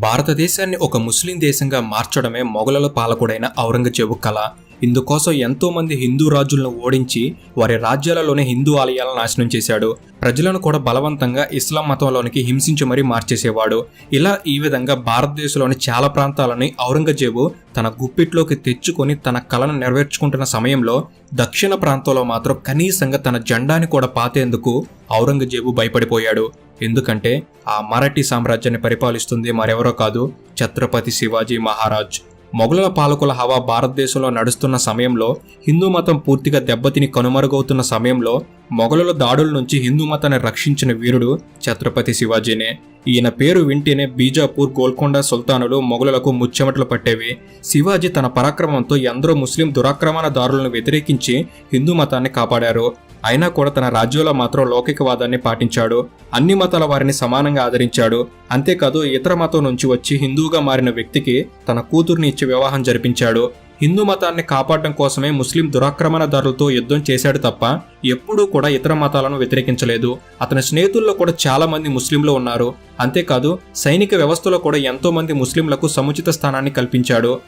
భారతదేశాన్ని ఒక ముస్లిం దేశంగా మార్చడమే మొఘలుల పాలకుడైన ఔరంగజేబు కళ ఇందుకోసం ఎంతో మంది హిందూ రాజులను ఓడించి వారి రాజ్యాలలోనే హిందూ ఆలయాలను నాశనం చేశాడు. ప్రజలను కూడా బలవంతంగా ఇస్లాం మతంలోనికి హింసించి మరీ మార్చేసేవాడు. ఇలా ఈ విధంగా భారతదేశంలోని చాలా ప్రాంతాలని ఔరంగజేబు తన గుప్పిట్లోకి తెచ్చుకొని తన కళను నెరవేర్చుకుంటున్న సమయంలో దక్షిణ ప్రాంతంలో మాత్రం కనీసంగా తన జెండాని కూడా పాతేందుకు ఔరంగజేబు భయపడిపోయాడు. ఎందుకంటే ఆ మరాఠీ సామ్రాజ్యాన్ని పరిపాలిస్తుంది మరెవరో కాదు ఛత్రపతి శివాజీ మహారాజ్. మొఘలుల పాలకుల హవా భారతదేశంలో నడుస్తున్న సమయంలో హిందూ మతం పూర్తిగా దెబ్బతిని కనుమరుగవుతున్న సమయంలో మొఘలుల దాడుల నుంచి హిందూ మతాన్ని రక్షించిన వీరుడు ఛత్రపతి శివాజీనే. ఈయన పేరు వింటేనే బీజాపూర్ గోల్కొండ సుల్తానులు మొఘలులకు ముచ్చెమటలు పట్టేవి. శివాజీ తన పరాక్రమంతో ఎందరో ముస్లిం దురాక్రమణదారులను వ్యతిరేకించి హిందూ మతాన్ని కాపాడారు. అయినా కూడా తన రాజ్యంలో మాత్రం లౌకికవాదాన్ని పాటించాడు. అన్ని మతాల వారిని సమానంగా ఆదరించాడు. అంతేకాదు ఇతర మతం నుంచి వచ్చి హిందువుగా మారిన వ్యక్తికి తన కూతుర్ని ఇచ్చి వివాహం జరిపించాడు. హిందూ మతాన్ని కాపాడడం కోసమే ముస్లిం దురాక్రమణదారులతో యుద్ధం చేశాడు తప్ప ఎప్పుడూ కూడా ఇతర మతాలను వ్యతిరేకించలేదు. అతని స్నేహితుల్లో కూడా చాలా మంది ముస్లింలు ఉన్నారు. అంతేకాదు సైనిక వ్యవస్థలో కూడా ఎంతో మంది ముస్లింలకు సముచిత స్థానాన్ని కల్పించాడు.